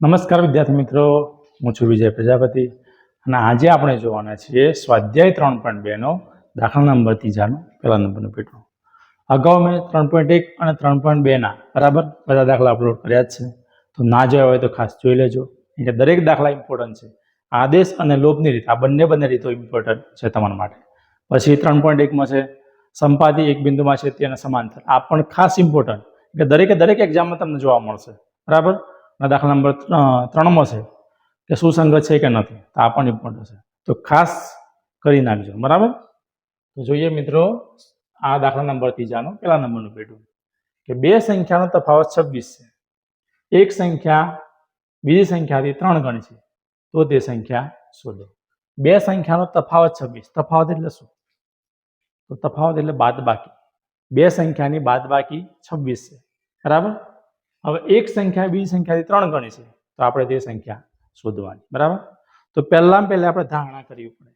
નમસ્કાર વિદ્યાર્થી મિત્રો, હું છું વિજય પ્રજાપતિ અને આજે આપણે જોવાના છીએ સ્વાધ્યાય ત્રણ પોઈન્ટ બેનો દાખલા નંબર ત્રીજાનો, પહેલા નંબરનું પેટનું અગાઉ મેં ત્રણ પોઈન્ટ એક અને ત્રણ પોઈન્ટ બેના બરાબર? બધા દાખલા અપલોડ કર્યા જ છે. તો ના જોયા હોય તો ખાસ જોઈ લેજો. એટલે દરેક દાખલા ઇમ્પોર્ટન્ટ છે. આદેશ અને લોભની રીત, આ બંને બંને રીતો ઇમ્પોર્ટન્ટ છે તમારા માટે. પછી ત્રણ પોઈન્ટ એકમાં છે સંપાદી એક બિંદુમાં છે તેના સમાંતર. આ પણ ખાસ ઇમ્પોર્ટન્ટ કે દરેકે દરેક એક્ઝામમાં તમને જોવા મળશે. બરાબર? અને દાખલા નંબર ત્રણમાં છે કે સુસંગત છે કે નથી, તો આ પણ ઇમ્પોર્ટન્ટ છે. તો ખાસ કરી નાખજો, બરાબર? તો જોઈએ મિત્રો, આ દાખલા નંબર ત્રીજાનો પહેલા નંબરનું પેટું. કે બે સંખ્યાનો તફાવત છવ્વીસ છે. એક સંખ્યા, બીજી સંખ્યાથી ત્રણ ગણી છે. તો તે સંખ્યા શોધો બે સંખ્યાનો તફાવત છવ્વીસ. તફાવત એટલે શું? તો તફાવત એટલે બાદ બાકી બે સંખ્યાની બાદ બાકી છવ્વીસ છે. બરાબર? હવે એક સંખ્યા બીજી સંખ્યાથી ત્રણ ગણી છે, તો આપણે તે સંખ્યા શોધવાની, બરાબર? તો પહેલાં પહેલા આપણે ધારણા કરવી પડે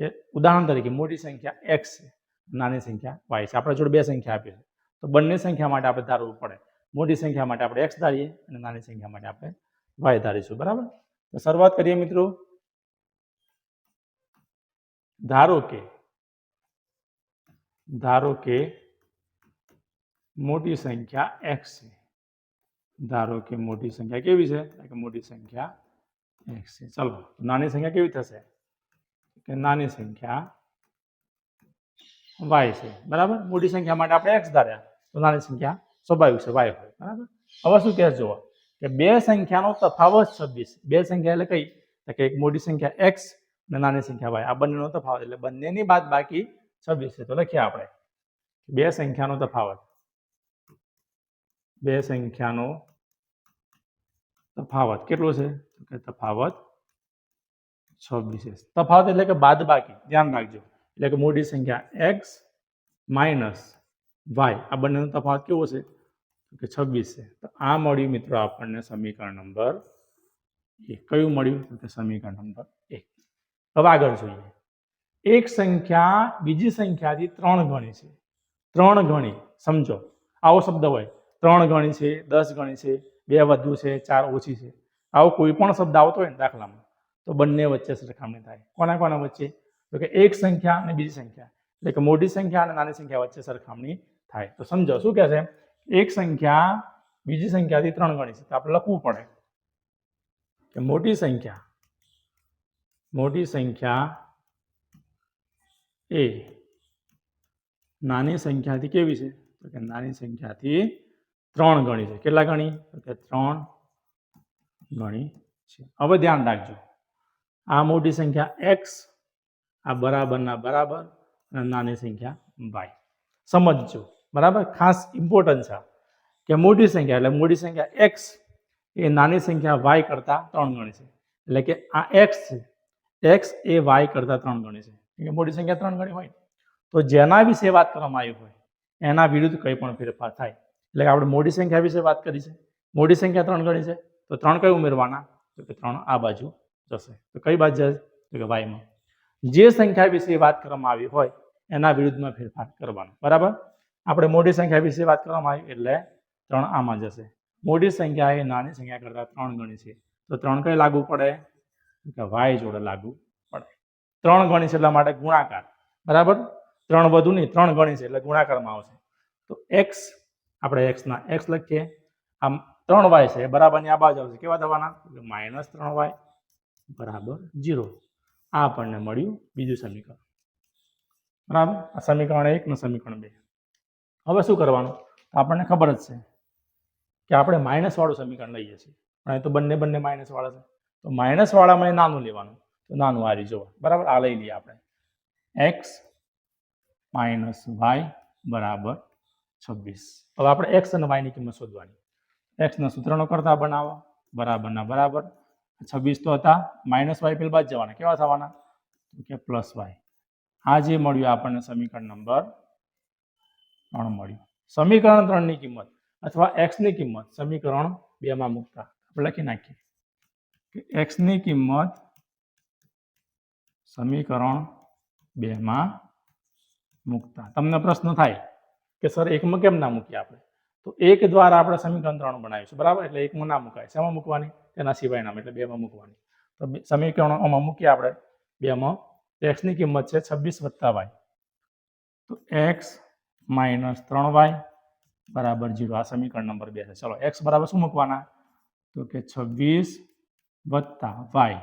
કે ઉદાહરણ તરીકે મોટી સંખ્યા એક્સ છે, નાની સંખ્યા વાય છે. આપણે જોડે બે સંખ્યા આપી છે. તો બંને સંખ્યા માટે આપણે ધારવું પડે. મોટી સંખ્યા માટે આપણે એક્સ ધારીએ અને નાની સંખ્યા માટે આપણે વાય ધારીશું, બરાબર? તો શરૂઆત કરીએ મિત્રો. ધારો કે ધારો કે મોટી સંખ્યા એક્સ છે. ધારો કે મોટી સંખ્યા કેવી છે? કે મોટી સંખ્યા એક્સ છે. ચલો નાની સંખ્યા કેવી થશે? કે નાની સંખ્યા વાય છે. બરાબર? મોટી સંખ્યા માટે આપણે એક્સ ધાર્યા. તો નાની સંખ્યા સ્વાભાવિક છે, વાય હોય. બરાબર? હવે શું કહે જુઓ, કે બે સંખ્યાનો તફાવત છવ્વીસ બે સંખ્યા એટલે કઈ? કે એક મોટી સંખ્યા એક્સ અને નાની સંખ્યા વાય. આ બંનેનો તફાવત. એટલે બંનેની બાદ બાકી છવ્વીસ છે. તો લખીએ આપણે. બે સંખ્યાનો તફાવત. બે સંખ્યાનો તફાવત. કેટલો છે? કે તફાવત છવ્વીસ તફાવત એટલે કે બાદ બાકી ધ્યાન રાખજો. એટલે કે મોટી સંખ્યા એક્સ માઇનસ વાય. આ બંનેનો તફાવત કેવો છે? કે છવ્વીસ છે. તો આ મળ્યું મિત્રો આપણને સમીકરણ નંબર એક. કયું મળ્યું? તો કે સમીકરણ નંબર એક. હવે આગળ જોઈએ. એક સંખ્યા બીજી સંખ્યાથી ત્રણ ગણી છે. ત્રણ ગણી. સમજો. આવો શબ્દ હોય. ત્રણ ગણી છે, દસ ગણી છે, બે વધુ છે, ચાર ઓછી છે. આવો કોઈ પણ શબ્દ આવતો હોય ને દાખલામાં, તો બંને વચ્ચે સરખામણી થાય. કોના કોના વચ્ચે? તો કે એક સંખ્યા અને બીજી સંખ્યા. એટલે કે મોટી સંખ્યા અને નાની સંખ્યા વચ્ચે સરખામણી થાય. તો સમજો, શું કહે છે? એક સંખ્યા, બીજી સંખ્યાથી ત્રણ ગણી છે. તો આપણે લખવું પડે કે મોટી સંખ્યા મોટી સંખ્યા એ નાની સંખ્યાથી કેવી છે? તો કે નાની સંખ્યાથી ત્રણ ગણી છે. કેટલા ગણી? કે ત્રણ ગણી છે. હવે ધ્યાન રાખજો. આ મોટી સંખ્યા એક્સ આ બરાબરના બરાબર અને નાની સંખ્યા વાય સમજજો. બરાબર? ખાસ ઇમ્પોર્ટન્ટ છે કે મોટી સંખ્યા, એટલે મોટી સંખ્યા એક્સ એ નાની સંખ્યા વાય કરતાં ત્રણ ગણી છે. એટલે કે આ એક્સ છે. એક્સ એ વાય કરતાં ત્રણ ગણી છે. કે મોટી સંખ્યા ત્રણ ગણી હોય. તો જેના વિશે વાત કરવામાં આવી હોય, એના વિરુદ્ધ કંઈ પણ ફેરફાર થાય. એટલે આપણે મોટી સંખ્યા વિશે વાત કરી છે. મોટી સંખ્યા ત્રણ ગણી છે. તો ત્રણ કઈ ઉમેરવાના? તો કે ત્રણ આ બાજુ જશે. તો કઈ બાજુ જશે? તો કે વાયમાં. જે સંખ્યા વિશે વાત કરવામાં આવી હોય, એના વિરુદ્ધમાં ફેરફાર કરવાનો. બરાબર? આપણે મોટી સંખ્યા વિશે વાત કરવામાં આવી એટલે ત્રણ આમાં જશે. મોટી સંખ્યા એ નાની સંખ્યા કરતાં ત્રણ ગણી છે. તો ત્રણ કઈ લાગુ પડે? કે વાય જોડે લાગુ પડે. ત્રણ ગણી છે એટલા માટે ગુણાકાર. બરાબર? ત્રણ વધુ નહીં, ત્રણ ગણી છે એટલે ગુણાકારમાં આવશે. તો એક્સ આપણે એક્સના એક્સ લખીએ. આમ ત્રણ વાય છે બરાબરની આ બાજુ આવશે. કેવા થવાના? માઇનસ ત્રણ વાય બરાબર જીરો આ આપણને મળ્યું બીજું સમીકરણ. બરાબર? આ સમીકરણ એક ને સમીકરણ બે. હવે શું કરવાનું? આપણને ખબર જ છે કે આપણે માઇનસવાળું સમીકરણ લઈએ છીએ. પણ એ તો બંને બંને માઇનસવાળા છે. તો માઇનસવાળામાં એ નાનું લેવાનું. તો નાનું આ જુઓ. બરાબર? આ લઈ લઈએ આપણે. એક્સ માઇનસ વાય બરાબર છવ્વીસ. હવે આપણે એક્સ અને વાયની કિંમત શોધવાની. એક્સના સૂત્રનો કરતા બનાવો. બરાબરના બરાબર. છવ્વીસ તો હતા. માઇનસ વાય પેલ બાદ જવાના. કેવા થવાના? કે પ્લસ વાય આ જે મળ્યું આપણને સમીકરણ નંબર ત્રણ મળ્યું. સમીકરણ ત્રણની કિંમત અથવા એક્સની કિંમત સમીકરણ બેમાં મૂકતા. આપણે લખી નાખીએ. કે એક્સની કિંમત સમીકરણ બેમાં મૂકતા. તમને પ્રશ્ન થાય? કે સર એકમાં કેમ ના મૂકીએ આપણે? તો એક દ્વારા આપણે સમીકરણ ત્રણ બનાવીશું, બરાબર? એટલે એકમાં ના મુકાય. શેમાં મૂકવાની? તેના સિવાયના એટલે બેમાં મૂકવાની. તો સમીકરણોમાં મૂકીએ આપણે. બેમાં એક્સની કિંમત છે છવ્વીસ વત્તા વાય તો એક્સ માઇનસ ત્રણ વાય બરાબર જીરો. આ સમીકરણ નંબર બે છે. ચલો એક્સ બરાબર શું મૂકવાના? તો કે છવ્વીસ વત્તા વાય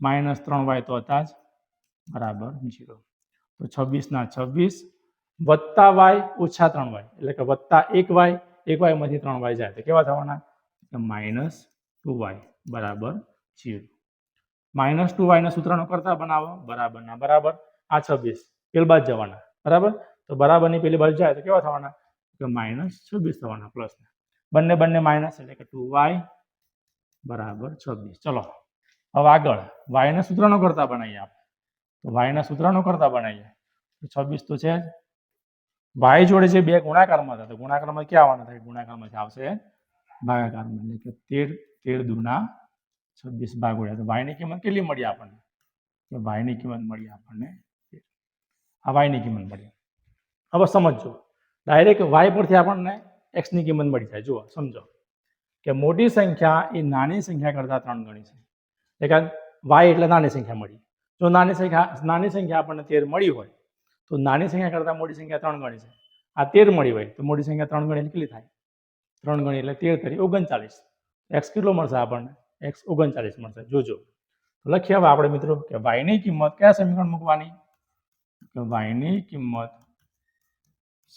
માઇનસ ત્રણ વાય તો હતા જ બરાબર જીરો. તો છવ્વીસના છવ્વીસ વત્તા વાય ઓછા ત્રણ વાય એટલે કે વત્તા એક વાય એક વાયમાંથી ત્રણ વાય જાય. તો કેવા થવાના? માઇનસ ટુ વાય બરાબર. જીરો. માઇનસ ટુ વાયના સૂત્રનો કરતા બનાવો. બરાબરના બરાબર. આ છવ્વીસ. પેલી બાજુ જવાના. બરાબર? તો બરાબરની પેલી બાજુ જાય તો કેવા થવાના? કે માઇનસ છવ્વીસ થવાના પ્લસ બંને બંને માઇનસ એટલે કે ટુ વાય બરાબર છવ્વીસ. ચલો. હવે આગળ. વાયના સૂત્રનો કરતા બનાવીએ આપણે. તો વાયના સૂત્રનો કરતા બનાવીએ. છવ્વીસ તો છે જ વાય જોડે જે બે ગુણાકારમાં હતા, તો ગુણાકારમાં ક્યાં આવવાના થાય ગુણાકારમાં આવશે, ભાગાકારમાં, એટલે કે તેર તેર દુના છવ્વીસ ભાગોડ્યા તો વાયની કિંમત કેટલી મળી આપણને? કે વાયની કિંમત મળી આપણને આ વાયની કિંમત મળી. હવે સમજો ડાયરેક્ટ વાય પરથી આપણને એક્સની કિંમત મળી જાય. જુઓ, સમજો. કે મોટી સંખ્યા એ નાની સંખ્યા કરતાં ત્રણ ગણી છે. એટલે કે વાય એટલે નાની સંખ્યા મળી. જો નાની સંખ્યા નાની સંખ્યા આપણને તેર મળી હોય તો નાની સંખ્યા કરતાં મોટી સંખ્યા ત્રણ ગણી છે. આ તેર મળી હોય તો મોટી સંખ્યા ત્રણ ગણી કેટલી થાય? ત્રણ ગણી એટલે તેર તરી ઓગણચાલીસ. એક્સ કેટલો મળશે આપણને? એક્સ ઓગણચાલીસ મળશે. જોજો. લખીએ હવે આપણે મિત્રો કે વાયની કિંમત કયા સમીકરણ મૂકવાની? કે વાયની કિંમત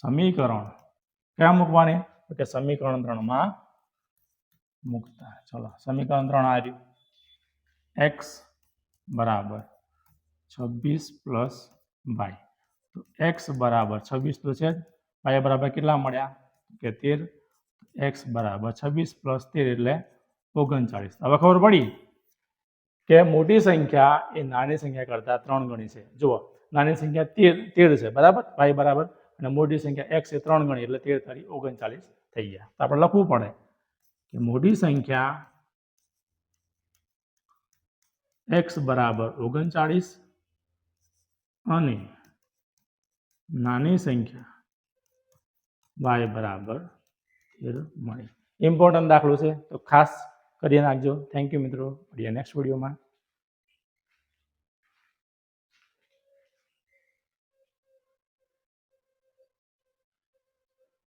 સમીકરણ ક્યાં મૂકવાની? તો કે સમીકરણ ત્રણમાં મૂકતા. ચલો, સમીકરણ ત્રણ આ રહ્યું. એક્સ બરાબર છવ્વીસ પ્લસ વાય તો એક્સ બરાબર છવ્વીસ તો છે જ. બરાબર કેટલા મળ્યા? કે તેર. એક્સ બરાબર છવ્વીસ પ્લસ તેર એટલે ઓગણચાળીસ. હવે ખબર પડી કે મોટી સંખ્યા એ નાની સંખ્યા કરતાં ત્રણ ગણી છે. જુઓ, નાની સંખ્યા તેર તેર છે, બરાબર? વાય બરાબર. અને મોટી સંખ્યા એક્સ એ ત્રણ ગણી એટલે તેર તારી ઓગણચાલીસ થઈ ગયા. તો આપણે લખવું પડે કે મોટી સંખ્યા એક્સ બરાબર ઓગણચાળીસ અને નાની સંખ્યા. વાય બરાબર. તેર મળી. ઇમ્પોર્ટન્ટ દાખલો છે. તો ખાસ કરી નાખજો થેન્ક યુ મિત્રો. મળીએ નેક્સ્ટ વિડીયોમાં